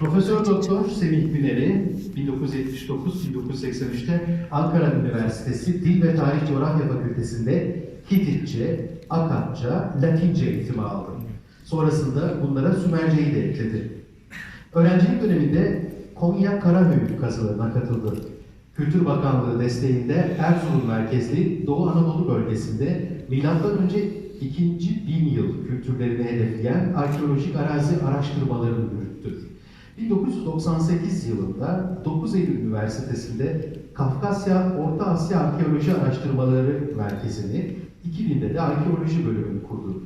Profesör Doktor Semih Güner'i 1979-1983'te Ankara Üniversitesi Dil ve Tarih Coğrafya Fakültesi'nde Hititçe, Akatça, Latince eğitimi aldı. Sonrasında bunlara Sümerce'yi de ekledi. Öğrencilik döneminde Konya Karahöyük kazılarına katıldı. Kültür Bakanlığı desteğinde Erzurum merkezli Doğu Anadolu bölgesinde milattan önce ikinci bin yıl kültürlerini hedefleyen arkeolojik arazi araştırmalarını yürüttü. 1998 yılında 9 Eylül Üniversitesi'nde Kafkasya Orta Asya Arkeoloji Araştırmaları Merkezi'ni, 2000'de de arkeoloji bölümünü kurdu.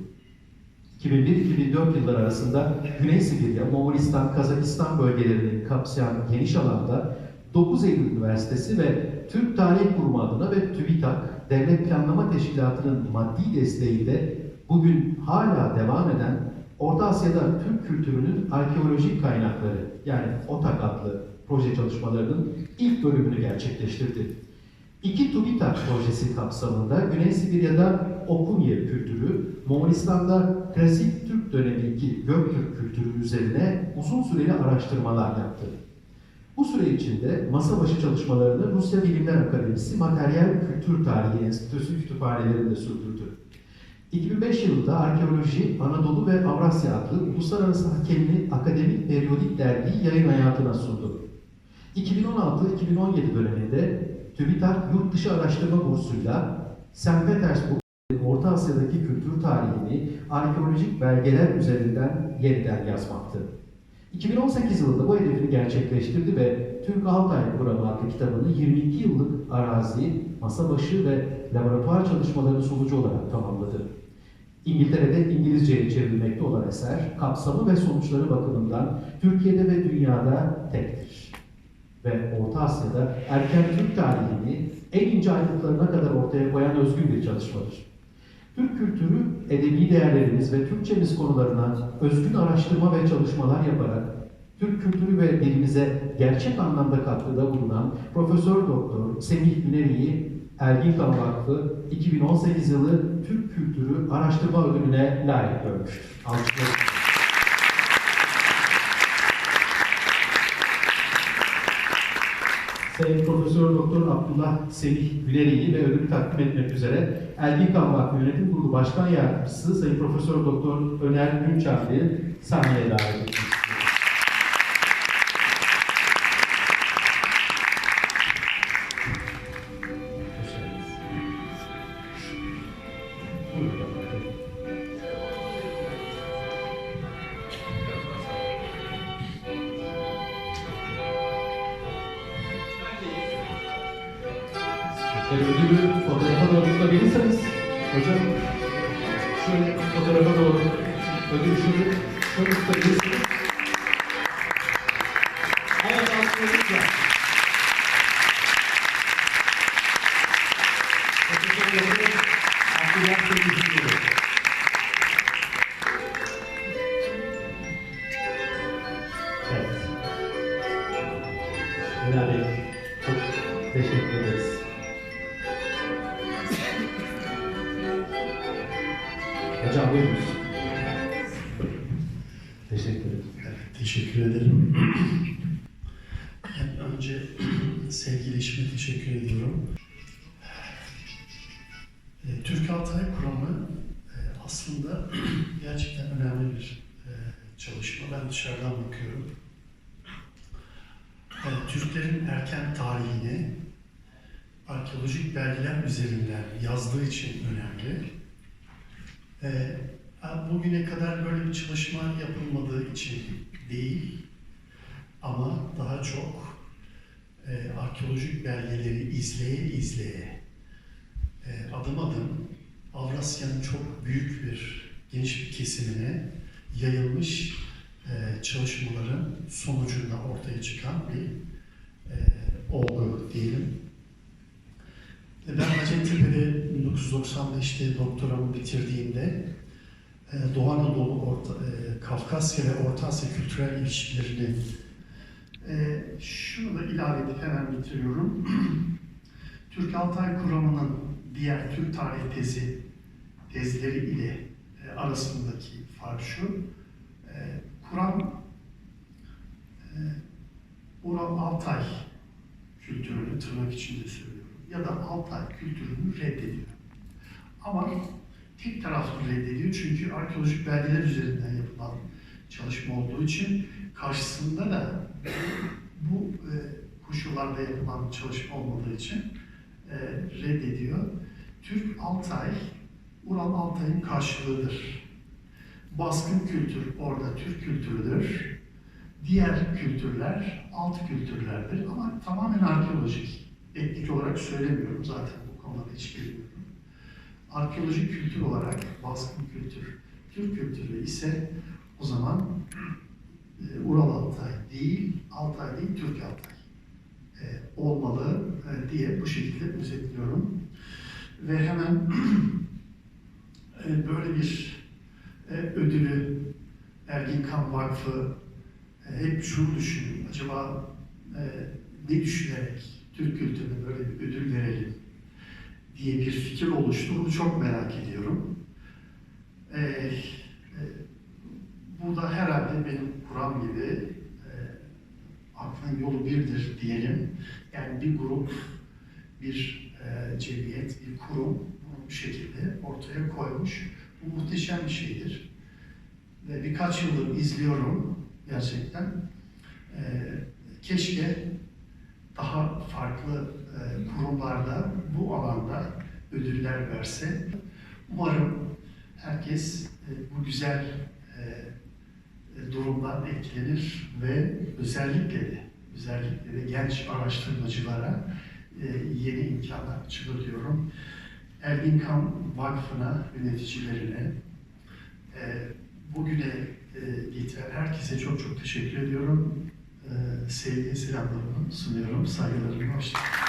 2001-2004 yılları arasında Güney Sibirya, Moğolistan, Kazakistan bölgelerini kapsayan geniş alanda 9 Eylül Üniversitesi ve Türk Tarih Kurumu adına ve TÜBİTAK, Devlet Planlama Teşkilatı'nın maddi desteğiyle bugün hala devam eden Orta Asya'da Türk kültürünün arkeolojik kaynakları yani OTAK adlı proje çalışmalarının ilk bölümünü gerçekleştirdi. İki TÜBİTAK projesi kapsamında Güney Sibirya'da Okunye kültürü, Moğolistan'da klasik Türk dönemindeki Göktürk kültürü üzerine uzun süreli araştırmalar yaptı. Bu süre içinde masa başı çalışmalarını Rusya Bilimler Akademisi Materyal Kültür Tarihi Enstitüsü kütüphanelerinde sürdürdü. 2005 yılında Arkeoloji, Anadolu ve Avrasya adlı uluslararası hakemli akademik periyodik dergiyi yayın hayatına sundu. 2016-2017 döneminde TÜBİTAK yurt dışı araştırma bursuyla St. Petersburg Orta Asya'daki kültür tarihini arkeolojik belgeler üzerinden yeniden yazmaktı. 2018 yılında bu hedefini gerçekleştirdi ve Türk Altay Kuramı adlı kitabını 22 yıllık arazi, masa başı ve laboratuvar çalışmaları sonucu olarak tamamladı. İngiltere'de İngilizceye çevrilmekte olan eser, kapsamı ve sonuçları bakımından Türkiye'de ve dünyada tektir. Ve Orta Asya'da erken Türk tarihini en ince ayrıntılarına kadar ortaya koyan özgün bir çalışmadır. Türk kültürü, edebi değerlerimiz ve Türkçemiz konularına özgün araştırma ve çalışmalar yaparak Türk kültürü ve dilimize gerçek anlamda katkıda bulunan Profesör Doktor Semih Güneri'yi Erginkan Vakfı 2018 yılı Türk Kültürü Araştırma Ödülüne layık görmüştür. Alkışlarınızla. Sayın Profesör Doktor Abdullah Semih Güneri'yi ve ödülü takdim etmek üzere Erginkan Vakfı Yönetim Kurulu Başkan Yardımcısı Sayın Profesör Doktor Öner Günçarlı'yı sahneye davet etmek Şöyle ödülü fotoğrafa doğru tutabilirseniz hocam şöyle fotoğrafa doğru ödülü şöyle şöyle tutabilirsiniz. Evet alkışlarınızla. Profesör Doktor Abdullah Hocam buyurunuz. Teşekkür ederim. Teşekkür ederim. Yani önce sevgili eşime teşekkür ediyorum. E, Türk Altay Kuramı e, aslında gerçekten önemli bir e, çalışma. Ben dışarıdan bakıyorum. Türklerin erken tarihini arkeolojik belgeler üzerinden yazdığı için önemli. E, Bugüne kadar böyle bir çalışma yapılmadığı için değil ama daha çok e, arkeolojik belgeleri izleye izleye e, adım adım Avrasya'nın çok büyük bir geniş bir kesimine yayılmış e, çalışmaların sonucunda ortaya çıkan bir e, olgu diyelim. Ben Hacettepe'de 1995'te doktoramı bitirdiğimde e, Doğu Anadolu, Orta, e, Kafkasya ve Orta Asya kültürel ilişkilerini e, şunu da ilave edip hemen bitiriyorum. Türk Altay Kuramı'nın diğer Türk tarih tezi tezleri ile arasındaki fark şu. Kuram e, Altay kültürünü tırnak içinde söylüyorum. Ya da Altay kültürünü reddediyor. Ama tek taraflı reddediyor çünkü arkeolojik belgeler üzerinden yapılan çalışma olduğu için karşısında da bu e, koşullarda yapılan çalışma olmadığı için e, reddediyor. Türk Altay, Ural Altay'ın karşılığıdır. Baskın kültür orada Türk kültürüdür. Diğer kültürler alt kültürlerdir ama tamamen arkeolojik. Etnik olarak söylemiyorum zaten bu konuda hiç bilmiyorum. Arkeolojik kültür olarak baskın kültür, Türk kültürü ise o zaman e, Ural Altay değil, Altay değil, Türk Altay e, olmalı e, diye bu şekilde özetliyorum. Ve hemen e, böyle bir e, ödülü Ergin Kan Vakfı e, hep şunu düşündüm. Acaba e, ne düşünerek Türk kültürüne böyle bir ödül verelim diye bir fikir oluştu. Bunu çok merak ediyorum. E, e, bu da herhalde benim kuram gibi e, aklın yolu birdir diyelim. Yani bir grup, bir e, cemiyet, bir kurum bunu bu şekilde ortaya koymuş. Bu muhteşem bir şeydir. Ve birkaç yıldır izliyorum gerçekten. E, keşke daha farklı e, kurumlarda bu alanda ödüller verse. Umarım herkes e, bu güzel e, e, durumdan etkilenir ve özellikle de özellikle de genç araştırmacılara e, yeni imkanlar açılır diyorum. Ergin Kan Vakfı'na, yöneticilerine, e, bugüne e, getiren herkese çok çok teşekkür ediyorum. E, sevgi selamlarımı sunuyorum, saygılarımı hoşçakalın.